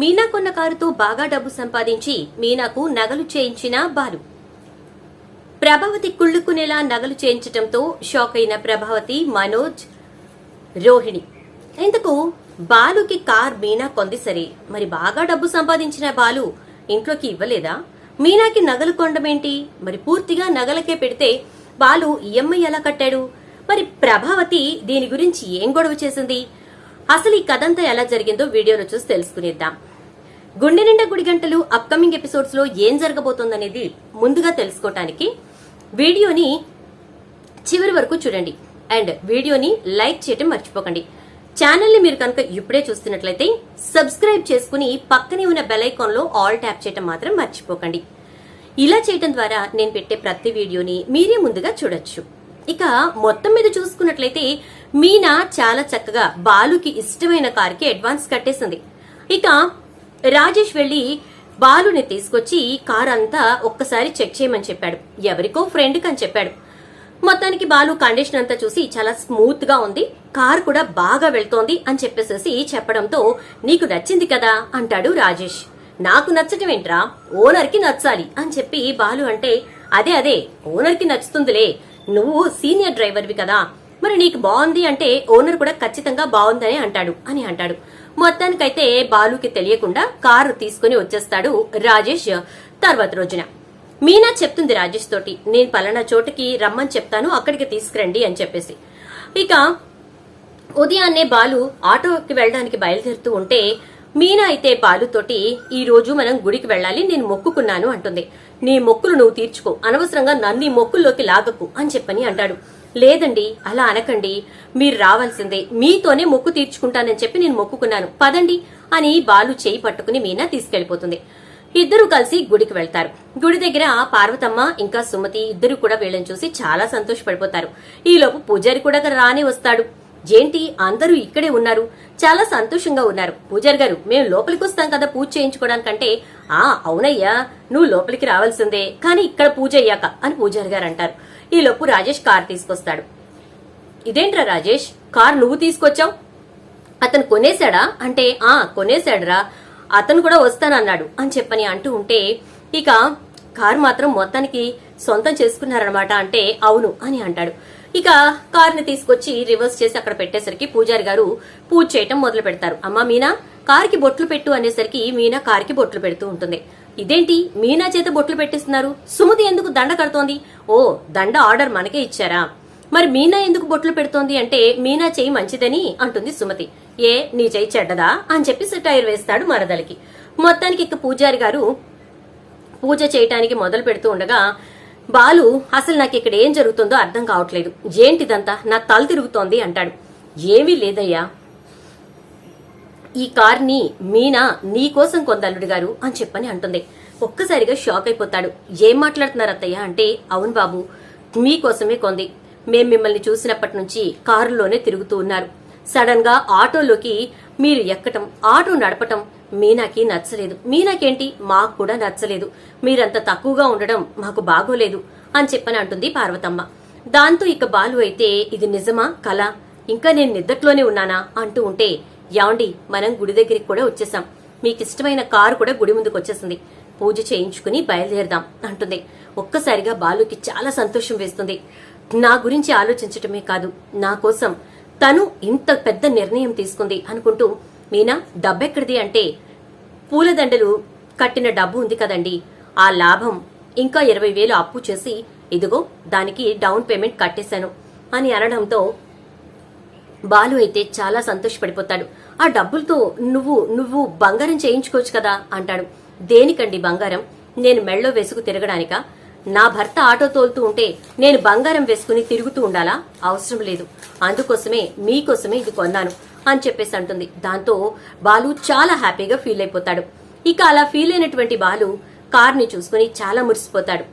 మీనా కొన్న కారుతో బాగా డబ్బు సంపాదించి మీనాకు నగలు చేయించిన బాలు. ప్రభావతి కుళ్ళుకునేలా నగలు చేయించటంతో షాక్ అయిన ప్రభావతి మనోజ్ రోహిణి. ఇంతకు బాలుకి కార్ మీనా కొంది సరే. మరి బాగా డబ్బు సంపాదించిన బాలు ఇంట్లోకి ఇవ్వలేదా? మీనాకి నగలు కొండమేంటి మరి పూర్తిగా నగలకే పెడితే బాలు ఈఎంఐ ఎలా కట్టాడు? మరి ప్రభావతి దీని గురించి ఏం గొడవ చేసింది? అసలు ఈ కథంతా ఎలా జరిగిందో వీడియోలో చూసి తెలుసుకునేద్దాం. గుండె నిండా గుడి గంటలు అప్కమింగ్ ఎపిసోడ్స్లో ఏం జరగబోతోందనేది ముందుగా తెలుసుకోవటానికి వీడియోని చివరి వరకు చూడండి. అండ్ వీడియోని లైక్ చేయటం మర్చిపోకండి. ఛానల్ని మీరు కనుక ఇప్పుడే చూస్తున్నట్లయితే సబ్స్క్రైబ్ చేసుకుని పక్కనే ఉన్న బెల్లో ఆల్ ట్యాప్ చేయటం మాత్రం మర్చిపోకండి. ఇలా చేయటం ద్వారా నేను పెట్టే ప్రతి వీడియోని మీరే ముందుగా చూడొచ్చు. ఇక మొత్తం మీద చూసుకున్నట్లయితే మీనా చాలా చక్కగా బాలుకి ఇష్టమైన కార్కి అడ్వాన్స్ కట్టేసింది. ఇక రాజేష్ వెళ్ళి బాలుని తీసుకొచ్చి కార్ అంతా ఒక్కసారి చెక్ చేయమని చెప్పాడు. ఎవరికో ఫ్రెండ్ అని చెప్పాడు. మొత్తానికి బాలు కండిషన్ అంతా చూసి చాలా స్మూత్గా ఉంది. కార్ కూడా బాగా వెళ్తోంది అని చెప్పేసేసి చెప్పడంతో నీకు నచ్చింది కదా? అంటాడు రాజేష్. నాకు నచ్చటం ఏంట్రా? ఓనర్కి నచ్చాలి అని చెప్పి బాలు అంటే అదే అదే ఓనర్కి నచ్చుతుందిలే. నువ్వు సీనియర్ డ్రైవర్వి కదా. మరి నీకు బాగుంది అంటే ఓనర్ కూడా ఖచ్చితంగా బాగుందని అంటాడు అని అంటాడు. మొత్తానికైతే బాలుకి తెలియకుండా కారు తీసుకుని వచ్చేస్తాడు రాజేష్ తర్వాత రోజున. మీనా చెప్తుంది రాజేష్ తోటి నేను పలానా చోటుకి రమ్మని చెప్తాను అక్కడికి తీసుకురండి అని చెప్పేసి. ఇక ఉదయాన్నే బాలు ఆటోకి వెళ్ళడానికి బయలుదేరుతూ ఉంటే మీనా అయితే బాలుతోటి ఈ రోజు మనం గుడికి వెళ్ళాలి నేను మొక్కుకున్నాను అంటుంది. నీ మొక్కులు నువ్వు తీర్చుకో అనవసరంగా నన్ను ఈ మొక్కుల్లోకి లాగకు అని చెప్పని అంటాడు. లేదండి అలా అనకండి. మీరు రావాల్సిందే. మీతోనే మొక్కు తీర్చుకుంటానని చెప్పి నేను మొక్కుకున్నాను. పదండి అని బాలు చేయి పట్టుకుని మీనా తీసుకెళ్ళిపోతుంది ఇద్దరు కలిసి గుడికి వెళ్తారు. గుడి దగ్గర పార్వతమ్మ ఇంకా సుమతి ఇద్దరు కూడా వీళ్ళని చూసి చాలా సంతోషపడిపోతారు. ఈలోపు పూజారి కూడా రానే వస్తాడు. ఏంటి? అందరూ ఇక్కడే ఉన్నారు. చాలా సంతోషంగా ఉన్నారు. పూజారి గారు మేము లోపలికి వస్తాం కదా పూజ చేయించుకోవడానికంటే. ఆ అవునయ్యా నువ్వు లోపలికి రావాల్సిందే. కానీ ఇక్కడ పూజ అయ్యాక అని పూజారి గారు అంటారు. ఈలోపు రాజేష్ కార్ తీసుకొస్తాడు. ఇదేంట్రా రాజేష్? కార్ నువ్వు తీసుకొచ్చావు? అతను కొనేశాడా? అంటే ఆ కొనేశాడురా. అతను కూడా వస్తానన్నాడు అని చెప్పని అంటూ ఉంటే ఇక కార్ మాత్రం మొత్తానికి సొంతం చేసుకున్నారనమాట అంటే అవును అని అంటాడు. ఇక కార్ని తీసుకొచ్చి రివర్స్ చేసి అక్కడ పెట్టేసరికి పూజారి గారు పూజ చేయటం మొదలు పెడతారు అమ్మా మీనా కార్కి బొట్లు పెట్టు అనేసరికి మీనా కార్కి బొట్లు పెడుతూ ఉంటుంది. ఇదేంటి మీనా చేత బొట్లు పెట్టిస్తున్నారు? సుమతి ఎందుకు దండ కడుతోంది? ఓ దండ ఆర్డర్ మనకే ఇచ్చారా? మరి మీనా ఎందుకు బొట్లు పెడుతోంది అంటే మీనా చెయ్యి మంచిదని అంటుంది సుమతి. ఏ నీ చెయ్యి చెడ్డదా? అని చెప్పి టైర్ వేస్తాడు మరదలికి. మొత్తానికి ఇక పూజారి గారు పూజ చేయటానికి మొదలు పెడుతూ ఉండగా బాలు అసలు నాకు ఇక్కడ ఏం జరుగుతుందో అర్థం కావట్లేదు. ఏంటిదంతా? నా తల తిరుగుతోంది అంటాడు. ఏమీ లేదయ్యా. ఈ కార్ని మీనా నీ కోసం కొందల్లుడు గారు అని చెప్పని అంటుంది. ఒక్కసారిగా షాక్ అయిపోతాడు. ఏం మాట్లాడుతున్నారు అత్తయ్య అంటే అవును బాబు మీకోసమే కొంది. మేం మిమ్మల్ని చూసినప్పటి నుంచి కారులోనే తిరుగుతూ ఉన్నారు. సడన్గా ఆటోలోకి మీరు ఎక్కటం ఆటో నడపటం మీనాకి నచ్చలేదు. మీనాకేంటి? మాకు కూడా నచ్చలేదు. మీరంత తక్కువగా ఉండడం మాకు బాగోలేదు అని చెప్పని అంటుంది పార్వతమ్మ. దాంతో ఇక బాలు అయితే ఇది నిజమా? కళ ఇంకా నేను నిద్దట్లోనే ఉన్నానా? అంటూ ఉంటే యాండి మనం గుడి దగ్గరికి కూడా వచ్చేసాం. మీకు ఇష్టమైన కారు కూడా గుడి ముందుకు వచ్చేసింది. పూజ చేయించుకుని బయలుదేరదాం అంటుంది. ఒక్కసారిగా బాలుకి చాలా సంతోషం వేస్తుంది. నా గురించి ఆలోచించటమే కాదు నా కోసం తను ఇంత పెద్ద నిర్ణయం తీసుకుంది అనుకుంటూ మీనా డబ్బెక్కడిది అంటే పూలదండలు కట్టిన డబ్బు ఉంది కదండి. ఆ లాభం ఇంకా ఇరవై వేలు అప్పు చేసి ఇదిగో దానికి డౌన్ పేమెంట్ కట్టేశాను అని అనడంతో బాలు అయితే చాలా సంతోషపడిపోతాడు. ఆ డబ్బులతో నువ్వు నువ్వు బంగారం చేయించుకోవచ్చు కదా అంటాడు. దేనికండి బంగారం? నేను మెళ్ళో వేసుకు తిరగడానికా? నా భర్త ఆటో తోలుతూ ఉంటే నేను బంగారం వేసుకుని తిరుగుతూ ఉండాలా? అవసరం లేదు. అందుకోసమే మీకోసమే ఇది కొన్నాను అని చెప్పేసి అంటుంది. దాంతో బాలు చాలా హ్యాపీగా ఫీల్ అయిపోతాడు. ఇక అలా ఫీల్ అయినటువంటి బాలు కార్ని చూసుకుని చాలా మురిసిపోతాడు.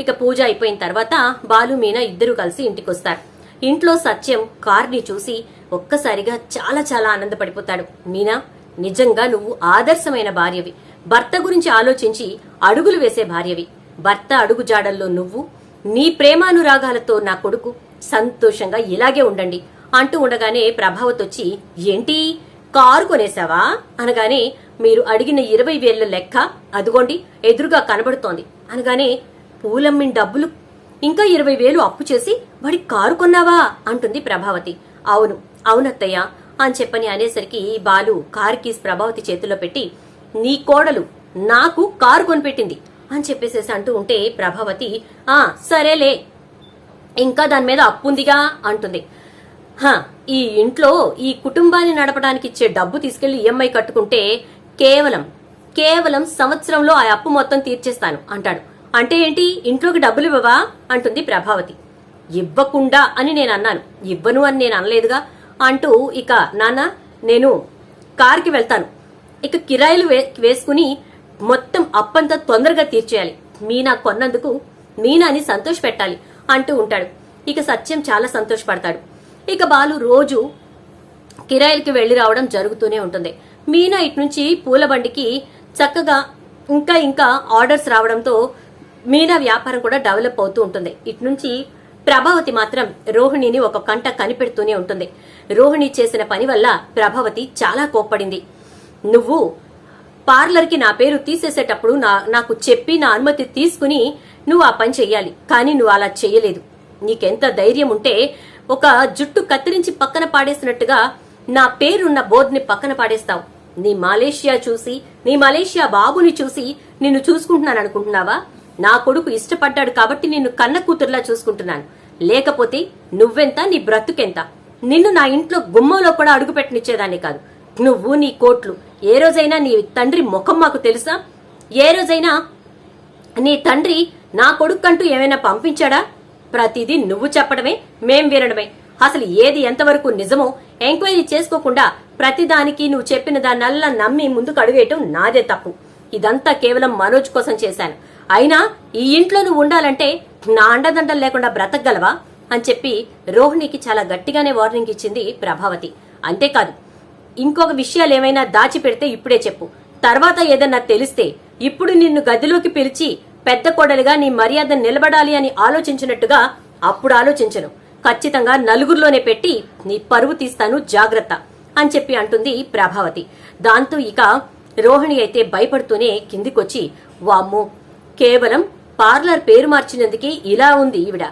ఇక పూజ అయిపోయిన తర్వాత బాలు మీనా ఇద్దరు కలిసి ఇంటికొస్తారు. ఇంట్లో సత్యం కార్ని చూసి ఒక్కసారిగా చాలా చాలా ఆనందపడిపోతాడు. మీనా నిజంగా నువ్వు ఆదర్శమైన భార్యవి. భర్త గురించి ఆలోచించి అడుగులు వేసే భార్యవి. భర్త అడుగు జాడల్లో నువ్వు నీ ప్రేమానురాగాలతో నా కొడుకు సంతోషంగా ఇలాగే ఉండండి అంటూ ఉండగానే ప్రభావతొచ్చి ఏంటి? కారు కొనేసావా అనగానే మీరు అడిగిన ఇరవై వేల లెక్క అదిగోండి ఎదురుగా కనబడుతోంది. అనగానే పూలమ్మిన డబ్బులు ఇంకా ఇరవై వేలు అప్పు చేసి వాడి కారు కొన్నావా? అంటుంది ప్రభావతి. అవును అవునత్తయ్య. అని చెప్పని అనేసరికి బాలు కారు కీస్ ప్రభావతి చేతిలో పెట్టి నీ కోడలు నాకు కారు కొనిపెట్టింది అని చెప్పేసేసి అంటూ ఉంటే ప్రభావతి ఆ సరేలే ఇంకా దాని మీద అప్పుందిగా అంటుంది. హ ఈ ఇంట్లో ఈ కుటుంబాన్ని నడపడానికి ఇచ్చే డబ్బు తీసుకెళ్ళి ఈఎంఐ కట్టుకుంటే కేవలం కేవలం సంవత్సరంలో ఆ అప్పు మొత్తం తీర్చేస్తాను అంటాడు. అంటే ఏంటి? ఇంట్లోకి డబ్బులు ఇవ్వవా? అంటుంది ప్రభావతి. ఇవ్వకుండా అని నేను అన్నాను. ఇవ్వను అని నేను అనలేదుగా. అంటూ ఇక నాన్న నేను కార్కి వెళ్తాను. ఇక కిరాయిలు వే వేసుకుని మొత్తం అప్పంతా తొందరగా తీర్చేయాలి. మీనా కొన్నందుకు మీనాని సంతోష పెట్టాలి అంటూ ఉంటాడు. ఇక సత్యం చాలా సంతోషపడతాడు. ఇక బాలు రోజు కిరాయిలకి వెళ్ళి రావడం జరుగుతూనే ఉంటుంది. మీనా ఇటు నుంచి పూల బండికి చక్కగా ఇంకా ఇంకా ఆర్డర్స్ రావడంతో మీనా వ్యాపారం కూడా డెవలప్ అవుతూ ఉంటుంది. ఇటు నుంచి ప్రభావతి మాత్రం రోహిణిని ఒక కంట కనిపెడుతూనే ఉంటుంది. రోహిణి చేసిన పని వల్ల ప్రభావతి చాలా కోప్పడింది. నువ్వు పార్లర్కి నా పేరు తీసేసేటప్పుడు నా నాకు చెప్పి నా అనుమతి తీసుకుని నువ్వు ఆ పని చెయ్యాలి. కానీ నువ్వు అలా చెయ్యలేదు. నీకెంత ధైర్యం ఉంటే ఒక జుట్టు కత్తిరించి పక్కన పాడేసినట్టుగా నా పేరున్న బోర్డుని పక్కన పాడేస్తావు. నీ మలేషియా చూసి నీ మలేషియా బాబుని చూసి నిన్ను చూసుకుంటున్నాను అనుకుంటున్నావా నా కొడుకు ఇష్టపడ్డాడు కాబట్టి నిన్ను కన్న కూతురులా చూసుకుంటున్నాను. లేకపోతే నువ్వెంత నీ బ్రతుకెంత? నిన్ను నా ఇంట్లో గుమ్మంలో కూడా అడుగుపెట్టనిచ్చేదాన్ని కాదు. నువ్వు నీ కోట్లు ఏ రోజైనా నీ తండ్రి ముఖం మాకు తెలుసా? ఏ రోజైనా నీ తండ్రి నా కొడుకంటూ ఏమైనా పంపించాడా? ప్రతిదీ నువ్వు చెప్పడమే మేం వినడమే. అసలు ఏది ఎంతవరకు నిజమో ఎంక్వైరీ చేసుకోకుండా ప్రతిదానికి నువ్వు చెప్పిన దాన్నల్లా నమ్మి ముందుకు అడుగేయటం నాదే తప్పు. ఇదంతా కేవలం మనోజ్ కోసం చేశాను. అయినా ఈ ఇంట్లో నువ్వు ఉండాలంటే నా అండదండలు లేకుండా బ్రతకగలవా అని చెప్పి రోహిణికి చాలా గట్టిగానే వార్నింగ్ ఇచ్చింది ప్రభావతి. అంతేకాదు ఇంకొక విషయాలు ఏమైనా దాచిపెడితే ఇప్పుడే చెప్పు. తర్వాత ఏదన్నా తెలిస్తే ఇప్పుడు నిన్ను గదిలోకి పిలిచి పెద్ద కోడలుగా నీ మర్యాద నిలబడాలి అని ఆలోచించినట్టుగా అప్పుడు ఆలోచించను. ఖచ్చితంగా నలుగురిలోనే పెట్టి నీ పరువు తీస్తాను జాగ్రత్త అని చెప్పి అంటుంది ప్రభావతి. దాంతో ఇక రోహిణి అయితే భయపడుతూనే కిందికొచ్చి వామ్మో కేవలం పార్లర్ పేరు మార్చినందుకే ఇలా ఉంది ఈవిడ.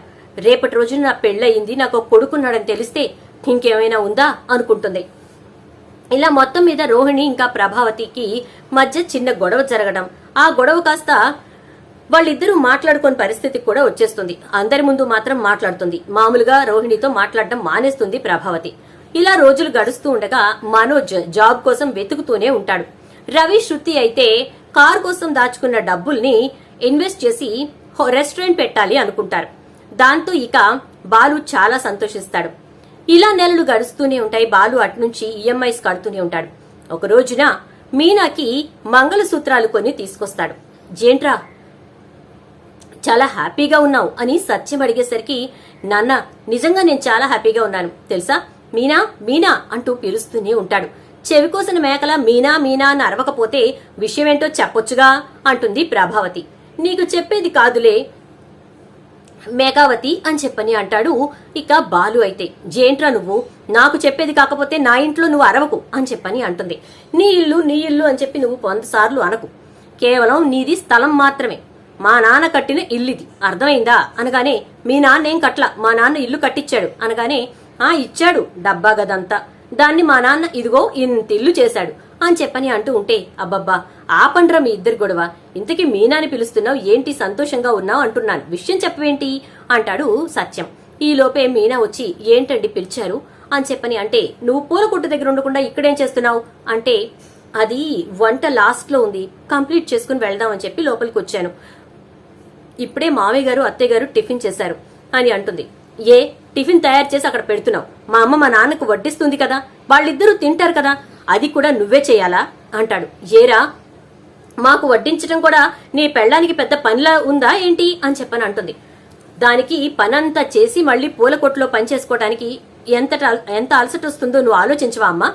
రేపటి రోజున నా పెళ్ళయింది నాకు కొడుకున్నాడని తెలిస్తే ఇంకేమైనా ఉందా అనుకుంటుంది. ఇలా మొత్తం మీద రోహిణి ఇంకా ప్రభావతికి మధ్య చిన్న గొడవ జరగడం. ఆ గొడవ కాస్త వాళ్ళిద్దరూ మాట్లాడుకునే పరిస్థితి కూడా వచ్చేస్తుంది. అందరి ముందు మాత్రం మాట్లాడుతుంది. మామూలుగా రోహిణితో మాట్లాడడం మానేస్తుంది ప్రభావతి. ఇలా రోజులు గడుస్తూ ఉండగా మనోజ్ జాబ్ కోసం వెతుకుతూనే ఉంటాడు. రవి శృతి అయితే కార్ కోసం దాచుకున్న డబ్బుల్ని ఇన్వెస్ట్ చేసి రెస్టారెంట్ పెట్టాలి అనుకుంటారు. దాంతో ఇక బాలు చాలా సంతోషిస్తాడు. ఇలా నెలలు గడుస్తూనే ఉంటాయి. బాలు అట్నుంచి ఈఎంఐస్ కడుతూనే ఉంటాడు. ఒక రోజున మీనాకి మంగళసూత్రాలు కొన్ని తీసుకొస్తాడు. జేంట్రా చాలా హ్యాపీగా ఉన్నావు అని సత్యం అడిగేసరికి నాన్న నిజంగా నేను చాలా హ్యాపీగా ఉన్నాను. తెలుసా? మీనా మీనా అంటూ పిలుస్తూనే ఉంటాడు. చెవి కోసిన మేకల మీనా మీనా అని అరవకపోతే విషయమేంటో చెప్పొచ్చుగా అంటుంది ప్రభావతి. నీకు చెప్పేది కాదులే. మేఘావతి అని చెప్పని అంటాడు. ఇక బాలు అయితే జేంట్రా నువ్వు? నాకు చెప్పేది కాకపోతే నా ఇంట్లో నువ్వు అరవకు అని చెప్పని అంటుంది. నీ ఇల్లు నీ ఇల్లు అని చెప్పి నువ్వు కొంతసార్లు అనకు. కేవలం నీది స్థలం మాత్రమే. మా నాన్న కట్టిన ఇల్లుది. అర్థమైందా? అనగానే మీ నాన్న ఏం కట్ల మా నాన్న ఇల్లు కట్టించాడు అనగానే ఆ ఇచ్చాడు. డబ్బా గదంతా. దాన్ని మా నాన్న ఇదిగో ఇంత ఇల్లు చేశాడు. అని చెప్పని అంటూ ఉంటే అబ్బబ్బా ఆపండ్రా మీ ఇద్దరు గొడవ. ఇంతకీ మీనాని పిలుస్తున్నావు ఏంటి సంతోషంగా ఉన్నావు అంటున్నాను. విషయం చెప్పవేంటి? అంటాడు సత్యం. ఈ లోపే మీనా వచ్చి ఏంటండి పిలిచారు? అని చెప్పని అంటే నువ్వు పూల కొట్టు దగ్గర ఉండకుండా ఇక్కడేం చేస్తున్నావు? అంటే అది వంట లాస్ట్లో ఉంది కంప్లీట్ చేసుకుని వెళ్దాం అని చెప్పి లోపలికి వచ్చాను. ఇప్పుడే మామయ్య గారు అత్తయ్య గారు టిఫిన్ చేశారు అని అంటుంది. ఏ టిఫిన్ తయారు చేసి అక్కడ పెడుతున్నావు. మా అమ్మ మా నాన్నకు వడ్డిస్తుంది కదా వాళ్ళిద్దరూ తింటారు కదా అది కూడా నువ్వే చేయాలా? అంటాడు. ఏరా? మాకు వడ్డించడం కూడా నీ పెళ్ళానికి పెద్ద పనిలా ఉందా ఏంటి? అని చెప్పని అంటుంది. దానికి పనంతా చేసి మళ్ళీ పూల కొట్లో పనిచేసుకోవటానికి ఎంత ఎంత అలసట వస్తుందో నువ్వు ఆలోచించవా అమ్మా?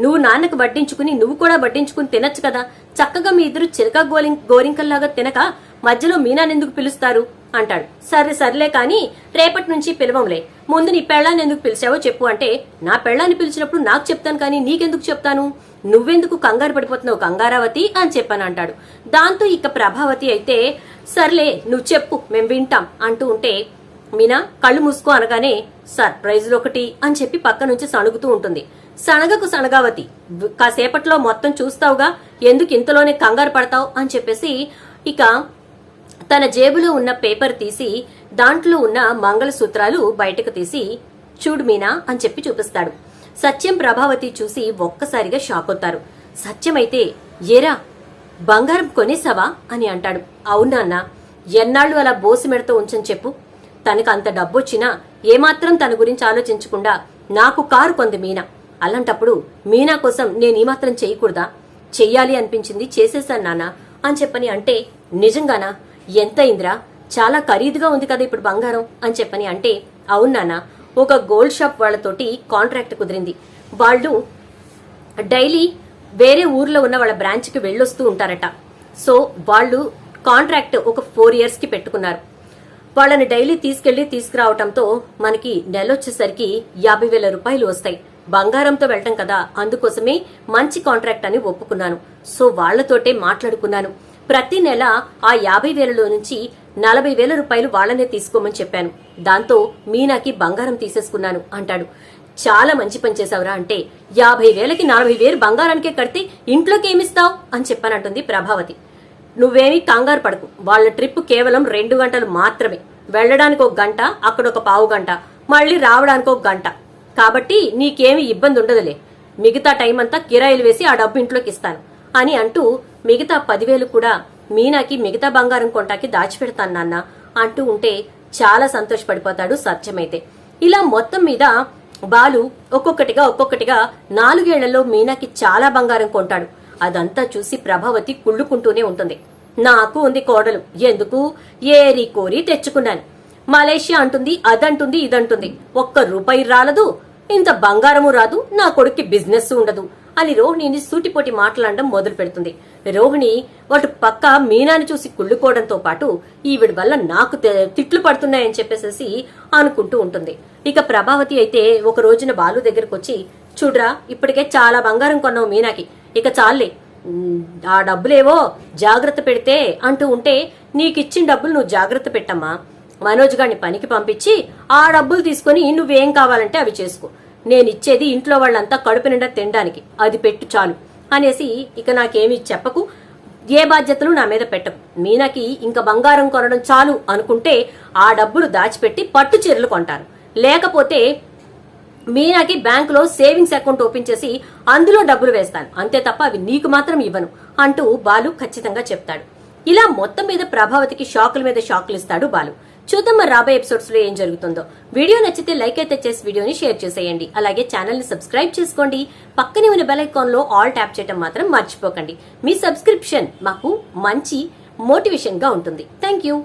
నువ్వు నాన్నకు వడ్డించుకుని నువ్వు కూడా వడ్డించుకుని తినచ్చు కదా? చక్కగా మీ ఇద్దరు చిరక గోలిం గోరింకల్లాగా తినక మధ్యలో మీనానెందుకు పిలుస్తారు? అంటాడు. సరే సర్లే కానీ రేపటి నుంచి పిలవంలే. ముందు నీ పెళ్ళాన్ని ఎందుకు పిలిచావో చెప్పు అంటే నా పెళ్ళాన్ని పిలిచినప్పుడు నాకు చెప్తాను కానీ నీకెందుకు చెప్తాను? నువ్వెందుకు కంగారు పడిపోతున్నావు కంగారావతి అని చెప్పాను అంటాడు దాంతో ఇక ప్రభావతి అయితే సర్లే నువ్వు చెప్పు మేము వింటాం అంటూ ఉంటే మీనా కళ్ళు మూసుకో అనగానే సర్ప్రైజులు ఒకటి అని చెప్పి పక్క నుంచి సణుగుతూ ఉంటుంది. సనగకు సనగావతి కాసేపట్లో మొత్తం చూస్తావుగా ఎందుకు ఇంతలోనే కంగారు పడతావు అని చెప్పేసి ఇక తన జేబులో ఉన్న పేపర్ తీసి దాంట్లో ఉన్న మంగళసూత్రాలు బయటకు తీసి చూడు మీనా అని చెప్పి చూపిస్తాడు. సత్యం ప్రభావతి చూసి ఒక్కసారిగా షాక్ అవుతారు. సత్యమైతే ఏరా బంగారం కొనేసావా? అని అంటాడు. అవునా అన్న ఎన్నాళ్ళు అలా బోసి మెడతో ఉంచని చెప్పు. తనకు అంత డబ్బొచ్చినా ఏమాత్రం తన గురించి ఆలోచించకుండా నాకు కారు కొంది మీనా. అలాంటప్పుడు మీనా కోసం నేను ఏమాత్రం చేయకూడదా? చెయ్యాలి అనిపించింది చేసేశాను నానా అని చెప్పని అంటే నిజంగానా? ఎంత అయిందిరా చాలా ఖరీదుగా ఉంది కదా ఇప్పుడు బంగారం అని చెప్పని అంటే అవును నాన్న ఒక గోల్డ్ షాప్ వాళ్ళతోటి కాంట్రాక్ట్ కుదిరింది. వాళ్ళు డైలీ వేరే ఊర్లో ఉన్న వాళ్ళ బ్రాంచ్కి వెళ్ళొస్తూ ఉంటారట. సో వాళ్ళు కాంట్రాక్ట్ ఒక ఫోర్ ఇయర్స్కి పెట్టుకున్నారు. వాళ్ళని డైలీ తీసుకెళ్ళి తీసుకురావటంతో మనకి నెల వచ్చేసరికి యాభై వేల రూపాయలు వస్తాయి. బంగారంతో వెళ్ళటం కదా అందుకోసమే మంచి కాంట్రాక్ట్ అని ఒప్పుకున్నాను. సో వాళ్ళతోటే మాట్లాడుకున్నాను. ప్రతి నెల ఆ యాభై వేలలో నుంచి నలభై వేల రూపాయలు వాళ్ళనే తీసుకోమని చెప్పాను. దాంతో మీనాకి బంగారం తీసేసుకున్నాను అంటాడు. చాలా మంచి పని చేశావురా అంటే యాభై వేలకి నలభై వేలు బంగారానికే కడితే ఇంట్లోకి ఏమిస్తావు అని చెప్పానంటుంది ప్రభావతి. నువ్వేమీ కంగారు పడకు. వాళ్ళ ట్రిప్ కేవలం రెండు గంటలు మాత్రమే. వెళ్ళడానికి ఒక గంట అక్కడ ఒక పావు గంట మళ్ళీ రావడానికి ఒక గంట. కాబట్టి నీకేమీ ఇబ్బంది ఉండదులే మిగతా టైం అంతా కిరాయిలు వేసి ఆ డబ్బు ఇంట్లోకి ఇస్తాను అని అంటూ మిగతా పదివేలు కూడా మీనాకి మిగతా బంగారం కొంటాకి దాచిపెడతాను నాన్న అంటూ ఉంటే చాలా సంతోషపడిపోతాడు సత్యమైతే. ఇలా మొత్తం మీద బాలు ఒక్కొక్కటిగా ఒక్కొక్కటిగా నాలుగేళ్ళలో మీనాకి చాలా బంగారం కొంటాడు. అదంతా చూసి ప్రభావతి కుళ్ళుకుంటూనే ఉంటుంది. నాకు ఉంది కోడలు. ఎందుకు? ఏరి కోరి తెచ్చుకున్నాను. మలేషియా అంటుంది అదంటుంది ఇదంటుంది. ఒక్క రూపాయి రాలదు. ఇంత బంగారము రాదు నా కొడుక్కి బిజినెస్ ఉండదు అని రోహిణిని సూటిపోటి మాట్లాడడం మొదలు పెడుతుంది. రోహిణి వాటి పక్క మీనాని చూసి కుళ్ళుకోవడంతో పాటు ఈవిడి వల్ల నాకు తిట్లు పడుతున్నాయని చెప్పేసేసి అనుకుంటూ ఉంటుంది. ఇక ప్రభావతి అయితే ఒక రోజున బాలు దగ్గరకు వచ్చి చూడ్రా ఇప్పటికే చాలా బంగారం కొన్నావు మీనాకి. ఇక చాలే ఆ డబ్బులేవో జాగ్రత్త పెడితే అంటూ ఉంటే నీకిచ్చిన డబ్బులు నువ్వు జాగ్రత్త పెట్టమ్మా. మనోజ్ గారిని పనికి పంపించి ఆ డబ్బులు తీసుకొని నువ్వేం కావాలంటే అవి చేసుకో. నేను ఇచ్చేది ఇంట్లో వాళ్ళంతా కడుపు నిండా తినడానికి. అది పెట్టు చాలు. అనేసి ఇక నాకేమీ చెప్పకు. ఏ బాధ్యతలు నా మీద పెట్టకు. మీనాకి ఇంకా బంగారం కొనడం చాలు అనుకుంటే ఆ డబ్బులు దాచిపెట్టి పట్టు చీరలు కొంటారు. లేకపోతే మీనాకి బ్యాంకులో సేవింగ్స్ అకౌంట్ ఓపెన్ చేసి అందులో డబ్బులు వేస్తాను. అంతే తప్ప అవి నీకు మాత్రం ఇవ్వను అంటూ బాలు ఖచ్చితంగా చెప్తాడు. ఇలా మొత్తం మీద ప్రభావతికి షాకుల మీద షాకులు ఇస్తాడు బాలు. చూద్దాం మరి రాబోయే ఎపిసోడ్స్లో ఏం జరుగుతుందో. వీడియో నచ్చితే లైక్ అయితే చేసి వీడియోని షేర్ చేసేయండి. అలాగే ఛానల్ని సబ్స్క్రైబ్ చేసుకోండి. పక్కనే ఉన్న బెల్ ఐకాన్లో ఆల్ ట్యాప్ చేయడం మాత్రం మర్చిపోకండి. మీ సబ్స్క్రిప్షన్ మాకు మంచి మోటివేషన్గా ఉంటుంది. Thank you